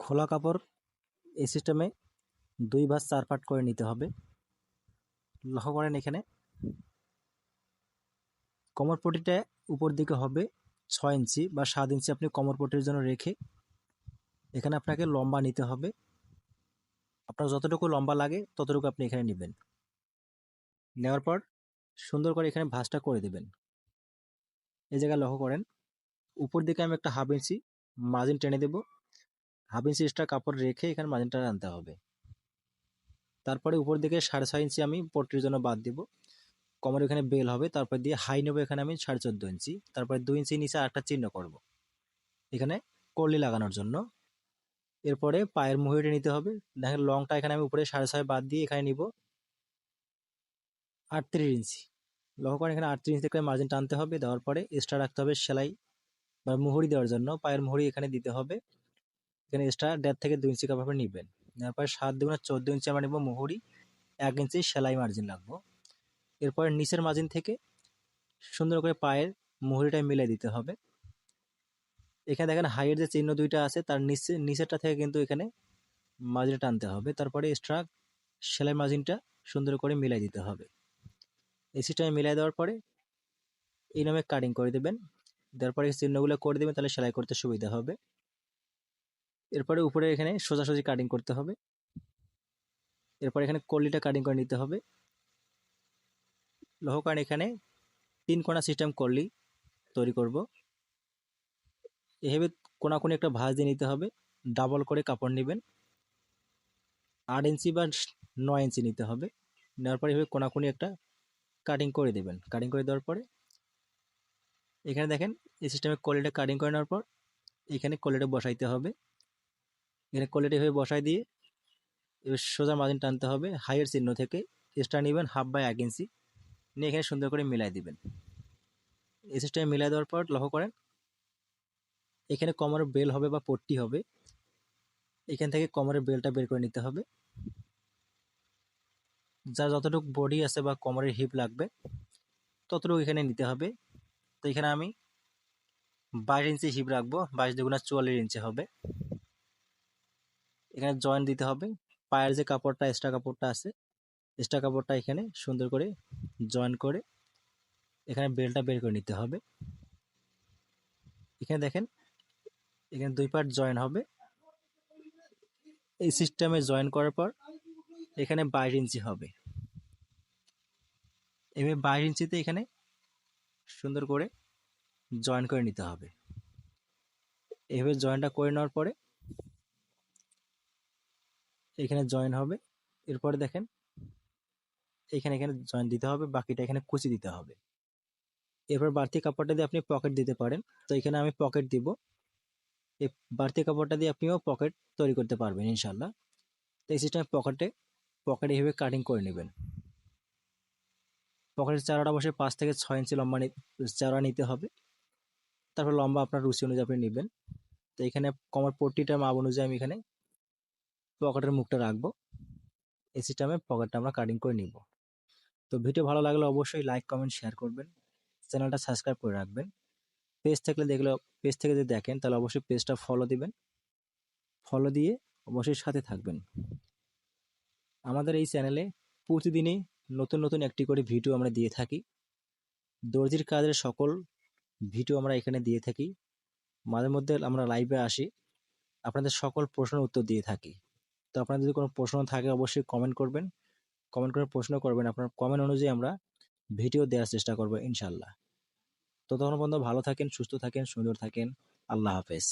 খোলা কাপড় এই সিস্টেমে দুই ভাঁজ চার পাট করে নিতে হবে। লক্ষ্য করেন এখানে কোমর পটিটা উপর দিকে হবে ছয় ইঞ্চি বা সাত ইঞ্চি আপনি কোমর পটির জন্য রেখে এখানে আপনাকে লম্বা নিতে হবে। আপনার যতটুকু লম্বা লাগে ততটুকু আপনি এখানে নেবেন। নেওয়ার পর সুন্দর করে এখানে ভাঁজটা করে দেবেন। এই জায়গায় লক্ষ্য করেন, উপর দিকে আমি একটা হাফ ইঞ্চি মার্জিন টেনে দেব। হাফ ইঞ্চি এক্সট্রা কাপড় রেখে এখানে মার্জিনটা আনতে হবে। তারপরে উপর দিকে সাড়ে ছয় ইঞ্চি আমি পট্টির জন্য বাদ দেব। কমর এখানে বেল হবে, তারপর দিয়ে হাই নেব এখানে আমি সাড়ে চোদ্দ ইঞ্চি। তারপরে দুই ইঞ্চি নিচে আরেকটা চিহ্ন করব। এখানে কর্লি লাগানোর জন্য। এরপরে পায়ের মুহুরিটা নিতে হবে। দেখেন লংটা এখানে আমি উপরে সাড়ে ছয় বাদ দিয়ে এখানে নিব। আটত্রিশ ইঞ্চি। লক্ষ্য করেন এখানে আটত্রিশ ইঞ্চি করে মার্জিন টানতে হবে। দেওয়ার পরে এক্সট্রা রাখতে হবে সেলাই বা মুহুরি দেওয়ার জন্য। পায়ের মুহুরি এখানে দিতে হবে। এখানে এক্সট্রা দেড় থেকে দুই ইঞ্চি কাপড় নেবেন। নেওয়ার পরে সাত দুগুণে চোদ্দ ইঞ্চি আমরা নেব মুহুরি, এক ইঞ্চি সেলাই মার্জিন লাগবো। এরপরে নিচের মার্জিন থেকে সুন্দর করে পায়ের মুহুরিটা মিলে দিতে হবে। এখানে দেখেন হাইয়ের যে চিহ্ন দুইটা আছে, তার নিচে, নিচেরটা থেকে কিন্তু এখানে মার্জিনটা টানতে হবে। তারপরে এক্সট্রা সেলাই মার্জিনটা সুন্দর করে মিলাই দিতে হবে। এই সিস্টেমে মিলাই দেওয়ার পরে এই নামে কাটিং করে দেবেন। পরে চিহ্নগুলো করে দেবেন, তাহলে সেলাই করতে সুবিধা হবে। এরপরে উপরে এখানে সোজাসুজি কাটিং করতে হবে। এরপর এখানে কলিটা কাটিং করে নিতে হবে। করেন এখানে তিন কোনা সিস্টেম করলি তৈরি করব। এভাবে কোনা কোনাকুনি একটা ভাঁজ দিয়ে নিতে হবে। ডাবল করে কাপড় নেবেন। আট ইঞ্চি বা নয় ইঞ্চি নিতে হবে। নেওয়ার পরে এভাবে কোনাকুনি একটা কাটিং করে দেবেন। কাটিং করে দেওয়ার পরে এখানে দেখেন এই সিস্টেমে কলিটা কাটিং করে নেওয়ার পর এখানে কলিটা বসাইতে হবে। এখানে কোয়ালিটি হয়ে বসাই দিয়ে এবার সোজা মার্জিন টানতে হবে হাইয়ের চিহ্ন থেকে এক্সট্রা নেবেন হাফ বাই এক ইঞ্চি নিয়ে এখানে সুন্দর করে মিলাই দিবেন। এই মিলাই দেওয়ার পর লক্ষ্য করেন, এখানে কমরের বেল হবে বা পট্টি হবে, এখান থেকে কমরের বেলটা বের করে নিতে হবে। যার যতটুকু বডি আছে বা কমরের হিপ লাগবে, ততটুকু এখানে নিতে হবে। তো এখানে আমি বাইশ ইঞ্চি হিপ রাখব, বাইশ দুগুণা চুয়াল্লিশ ইঞ্চি হবে। এখানে জয়েন্ট দিতে হবে। পায়ের যে কাপড়টা এক্সট্রা কাপড়টা আছে এক্সট্রা কাপড়টা এখানে সুন্দর করে জয়েন করে এখানে বেলটা বের করে নিতে হবে। এখানে দেখেন, এখানে দুই পার্ট জয়েন হবে। এই সিস্টেমে জয়েন করার পর এখানে বাইশ ইঞ্চি হবে। এভাবে বাইশ ইঞ্চিতে এখানে সুন্দর করে জয়েন করে নিতে হবে। এভাবে জয়েনটা করে নেওয়ার পরে এখানে জয়েন হবে। এরপরে দেখেন, এখানে এখানে জয়েন দিতে হবে, বাকিটা এখানে কুচি দিতে হবে। এরপর বাড়তি কাপড়টা দিয়ে আপনি পকেট দিতে পারেন। তো এখানে আমি পকেট দিব। এই বাড়তি কাপড়টা দিয়ে আপনিও পকেট তৈরি করতে পারবেন ইনশাল্লাহ তো এই সিস্টেমে পকেটে পকেট এইভাবে কাটিং করে নেবেন। পকেটের চারাটা বসে পাঁচ থেকে ছয় ইঞ্চি লম্বা চারা নিতে হবে। তারপর লম্বা আপনার রুচি অনুযায়ী আপনি নেবেন। তো এখানে কমার পট্টিটার মাপ অনুযায়ী আমি এখানে পকেটের মুখটা রাখব। এই সিস্টেমে পকেটটা আমরা কাটিং করে নিব। তো ভিডিও ভালো লাগলে অবশ্যই লাইক কমেন্ট শেয়ার করবেন। চ্যানেলটা সাবস্ক্রাইব করে রাখবেন। পেজ থাকলে দেখলে পেজ থেকে যদি দেখেন, তাহলে অবশ্যই পেজটা ফলো দিবেন। ফলো দিয়ে অবশ্যই সাথে থাকবেন। আমাদের এই চ্যানেলে প্রতিদিনই নতুন নতুন একটি করে ভিডিও আমরা দিয়ে থাকি। দর্জির কাজের সকল ভিডিও আমরা এখানে দিয়ে থাকি। মাঝে মধ্যে আমরা লাইভে আসি। আপনাদের সকল প্রশ্নের উত্তর দিয়ে থাকি। তো আপনার যদি কোনো প্রশ্ন থাকে অবশ্যই কমেন্ট করবেন। কমেন্ট করে প্রশ্ন করবেন। আপনার কমেন্ট অনুযায়ী আমরা ভিডিও দেওয়ার চেষ্টা করব ইনশাল্লাহ। তো তখন পর্যন্ত ভালো থাকেন, সুস্থ থাকেন, সুন্দর থাকেন। আল্লাহ হাফেজ।